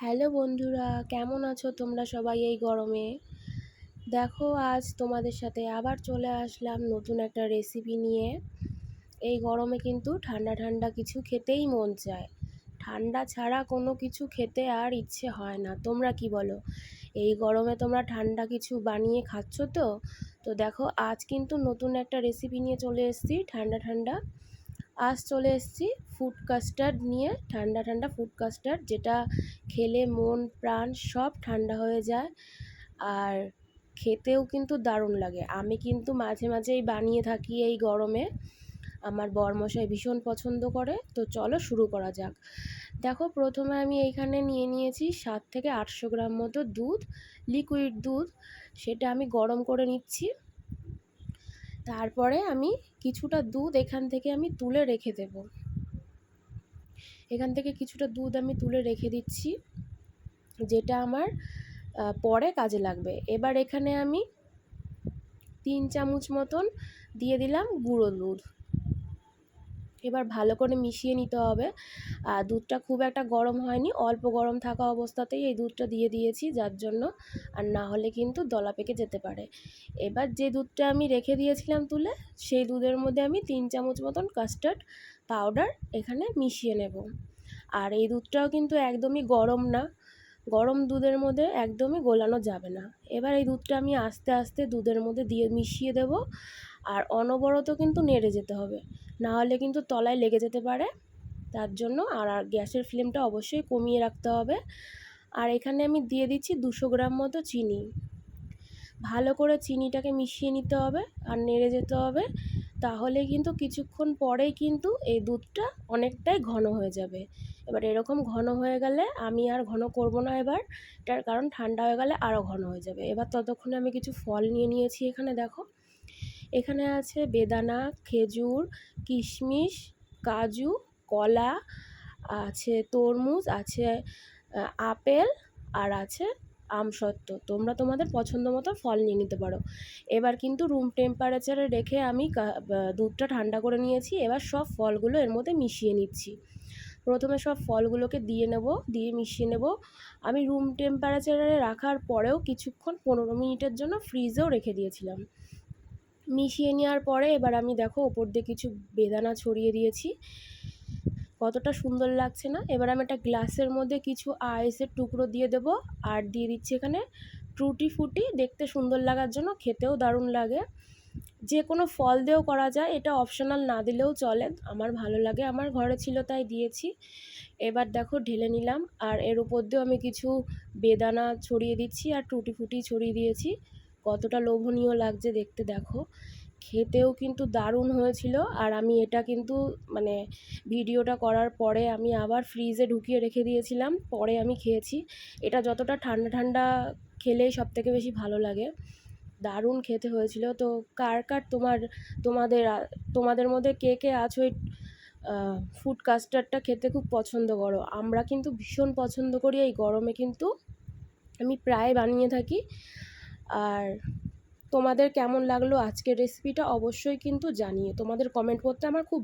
Hello বন্ধুরা, কেমন আছো তোমরা সবাই এই গরমে? দেখো, আজ তোমাদের সাথে আবার চলে আসলাম নতুন একটা রেসিপি নিয়ে। এই গরমে কিন্তু ঠান্ডা ঠান্ডা কিছু খেতেই মন চায়। ঠান্ডা ছাড়া কোনো কিছু খেতে আর ইচ্ছে হয় না। তোমরা কি বলো? এই গরমে তোমরা ঠান্ডা কিছু বানিয়ে খাচ্ছ তো? তো দেখো, আজ কিন্তু নতুন একটা রেসিপি নিয়ে চলে এসেছি ঠান্ডা ঠান্ডা। আজ চলে এসেছি ফুড কাস্টার্ড নিয়ে। ঠান্ডা ঠান্ডা ফুড কাস্টার্ড যেটা খেলে মন, প্রাণ সব ঠান্ডা হয়ে যায়। আর খেতেও কিন্তু দারুণ লাগে। আমি কিন্তু মাঝে মাঝেই বানিয়ে থাকি এই গরমে। আমার বরমশাই ভীষণ পছন্দ করে। তো চলো শুরু করা যাক। দেখো, প্রথমে আমি এইখানে নিয়ে নিয়েছি সাত থেকে আটশো গ্রাম মতো দুধ লিকুইড দুধ। সেটা আমি গরম করে নিচ্ছি। তারপরে আমি কিছুটা দুধ এখান থেকে আমি তুলে রেখে দেব। এখান থেকে কিছুটা দুধ আমি তুলে রেখে দিচ্ছি, যেটা আমার পরে কাজে লাগবে। এবার এখানে আমি তিন চামচ মতন দিয়ে দিলাম গুঁড়ো দুধ। এবার ভালো করে মিশিয়ে নিতে হবে। আর দুধটা খুব একটা গরম হয়নি, অল্প গরম থাকা অবস্থাতেই এই দুধটা দিয়ে দিয়েছি যার জন্য, আর না হলে কিন্তু দলা পেকে যেতে পারে। এবার যে দুধটা আমি রেখে দিয়েছিলাম তুলে, সেই দুধের মধ্যে আমি তিন চামচ মতন কাস্টার্ড পাউডার এখানে মিশিয়ে নেব। আর এই দুধটাও কিন্তু একদমই গরম না। গরম দুধের মধ্যে একদমই গোলানো যাবে না। এবার এই দুধটা আমি আস্তে আস্তে দুধের মধ্যে দিয়ে মিশিয়ে দেব। আর অনবরত কিন্তু নেড়ে যেতে হবে। না হলে কিন্তু তলায় লেগে যেতে পারে। তার জন্য আর গ্যাসের ফ্লেমটা অবশ্যই কমিয়ে রাখতে হবে। আর এখানে আমি দিয়ে দিচ্ছি দুশো গ্রাম মতো চিনি। ভালো করে চিনিটাকে মিশিয়ে নিতে হবে আর নেড়ে যেতে হবে। তাহলে কিন্তু কিছুক্ষণ পরেই কিন্তু এই দুধটা অনেকটাই ঘন হয়ে যাবে। এবার এরকম ঘন হয়ে গেলে আমি আর ঘন করব না এবার। এটার কারণ ঠান্ডা হয়ে গেলে আরও ঘন হয়ে যাবে। এবার ততক্ষণে আমি কিছু ফল নিয়ে নিয়েছি এখানে, দেখো। এখানে আছে বেদানা, খেজুর, কিশমিশ, কাজু, কলা, আছে তরমুজ, আছে আপেল, আর আছে আমসত্ত্ব তোমরা তোমাদের পছন্দ মতো ফল নিয়ে নিতে পারো। এবার কিন্তু রুম টেম্পারেচারে রেখে আমি দুধটা ঠান্ডা করে নিয়েছি। এবার সব ফলগুলো এর মধ্যে মিশিয়ে নিচ্ছি। প্রথমে সব ফলগুলোকে দিয়ে নেব, দিয়ে মিশিয়ে নেব। আমি রুম টেম্পারেচারে রাখার পরেও কিছুক্ষণ পনেরো মিনিটের জন্য ফ্রিজেও রেখে দিয়েছিলাম। মিশিয়ে নেওয়ার পরে এবার আমি দেখো ওপর দিয়ে কিছু বেদানা ছড়িয়ে দিয়েছি। কতটা সুন্দর লাগছে না? এবার আমি একটা গ্লাসের মধ্যে কিছু আইসের টুকরো দিয়ে দেব আর দিয়ে দিচ্ছি এখানে ট্রুটি ফুটি। দেখতে সুন্দর লাগার জন্য খেতেও দারুণ লাগে। যে কোনো ফল দিয়েও করা যায়, এটা অপশনাল না দিলেও চলে। আমার ভালো লাগে, আমার ঘরে ছিল তাই দিয়েছি। এবার দেখো ঢেলে নিলাম আর এর উপর দিয়েও আমি কিছু বেদানা ছড়িয়ে দিচ্ছি আর টুটি ফুটি ছড়িয়ে দিয়েছি। কতটা লোভনীয় লাগছে দেখতে, দেখো। খেতেও কিন্তু দারুণ হয়েছিল আর আমি এটা কিন্তু মানে ভিডিওটা করার পরে আমি আবার ফ্রিজে ঢুকিয়ে রেখে দিয়েছিলাম, পরে আমি খেয়েছি। এটা যতটা ঠান্ডা ঠান্ডা খেলেই সব থেকে বেশি ভালো লাগে। দারুণ খেতে হয়েছিল। তো কার কার তোমার, তোমাদের তোমাদের মধ্যে কে কে আছো এই ফুড কাস্টার্ডটা খেতে খুব পছন্দ করো? আমরা কিন্তু ভীষণ পছন্দ করি, এই গরমে কিন্তু আমি প্রায় বানিয়ে থাকি। আর তোমাদের কেমন লাগল আজকের রেসিপিটা অবশ্যই কিন্তু জানিয়ে তোমাদের কমেন্ট করতে আমার খুব